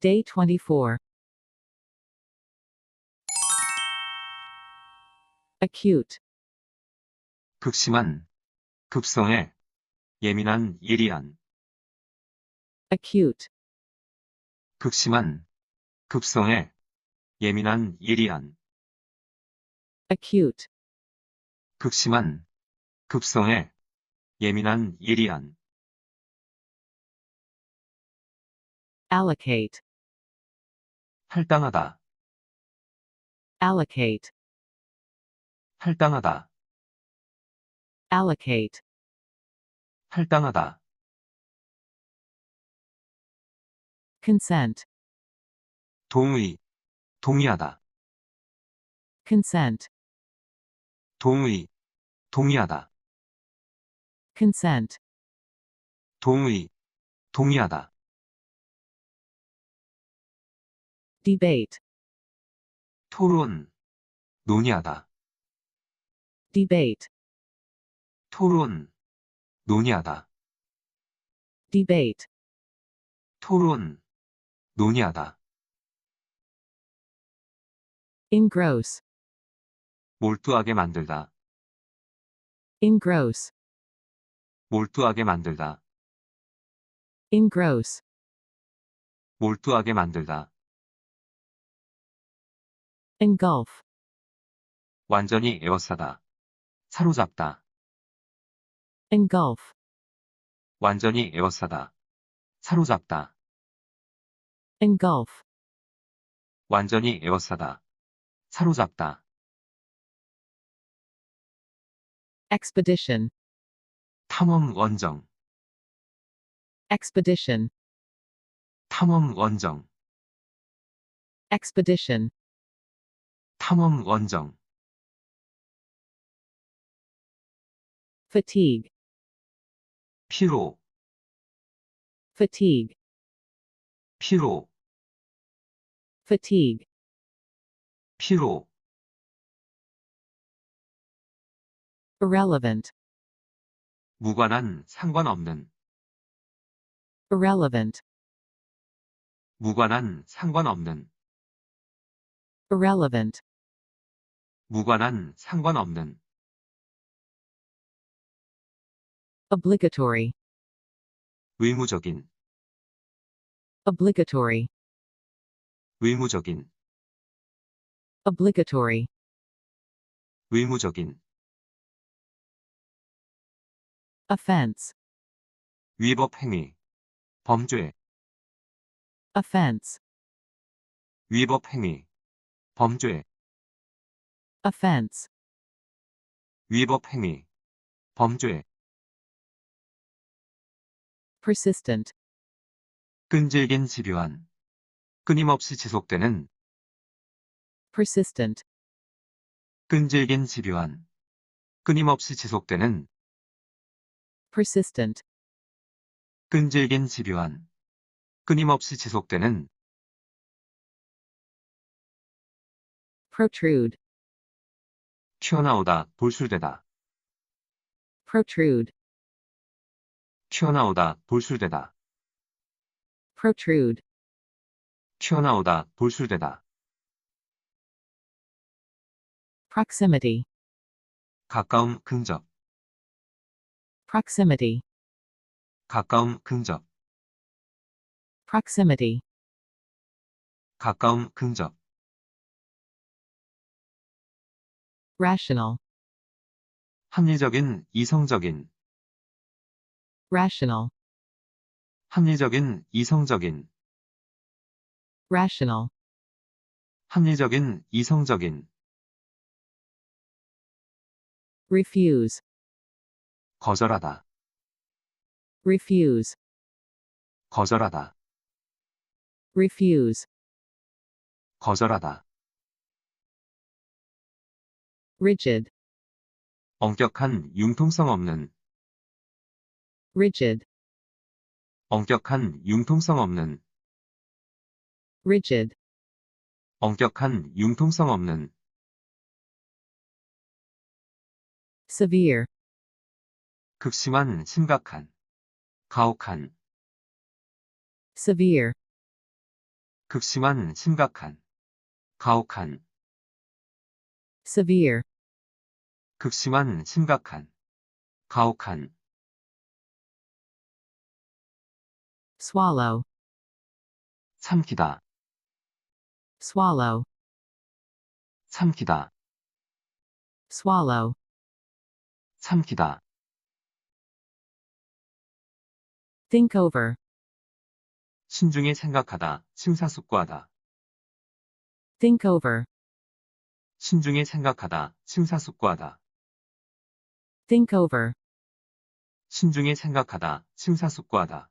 Day 24. Acute. 극심한, 급성의, 예민한, 예리한, Acute. 극심한, 급성의, 예민한, 예리한, Acute. 극심한, 급성의, 예민한, 예리한, Allocate. 할당하다, Allocate. 할당하다, Allocate. 할당하다, Consent. 동의, 동의하다, Consent. 동의, 동의하다, Consent. 동의, 동의하다, Debate. 토론, 논의하다, Debate. 토론, 논의하다, Debate. 토론, 논의하다, Engross. 몰두하게 만들다, Engross. 몰두하게 만들다, Engross. 몰두하게 만들다, Engulf. 완전히 에워싸다, 사로잡다, Engulf. 완전히 에워싸다, 사로잡다, Engulf. 완전히 에워싸다, 사로잡다, Expedition. 탐험 원정, Expedition. 탐험 원정, Expedition. 탐험 원정, Fatigue. 피로, Fatigue. 피로, Fatigue. 피로, Irrelevant. 무관한, 상관없는, Irrelevant. 무관한, 상관없는, Irrelevant. 무관한, 상관없는, Obligatory. 의무적인, Obligatory. 의무적인, Obligatory. 의무적인, Offense. 위법 행위, 범죄, Offense. 위법 행위, 범죄, Offense. 위법 행위, 범죄, Persistent. 끈질긴 집요한, 끊임없이 지속되는, Persistent. 끈질긴 집요한, 끊임없이 지속되는, Persistent. 끈질긴 집요한, 끊임없이 지속되는, Protrude. 튀어나오다, 돌출되다, Protrude. 튀어나오다, 돌출되다, Protrude. 튀어나오다, 돌출되다, Proximity. 가까움, 근접, Proximity. 가까움, 근접, Proximity. 가까움, 근접, Rational. 합리적인, 이성적인, Rational. 합리적인, 이성적인, Rational. 합리적인, 이성적인, Refuse. 거절하다, Refuse. 거절하다, Refuse. 거절하다, Rigid. 엄격한, 융통성 없는, Rigid. 엄격한, 융통성 없는, Rigid. 엄격한, 융통성 없는, Severe. 극심한, 심각한, 가혹한, Severe. 극심한, 심각한, 가혹한, severe, 극심한, 심각한, 가혹한, swallow, 삼키다, swallow, 삼키다, swallow, 삼키다, think over, 신중히 생각하다, 심사숙고하다, think over, 신중히 생각하다, 심사숙고하다, think over, 신중히 생각하다, 심사숙고하다,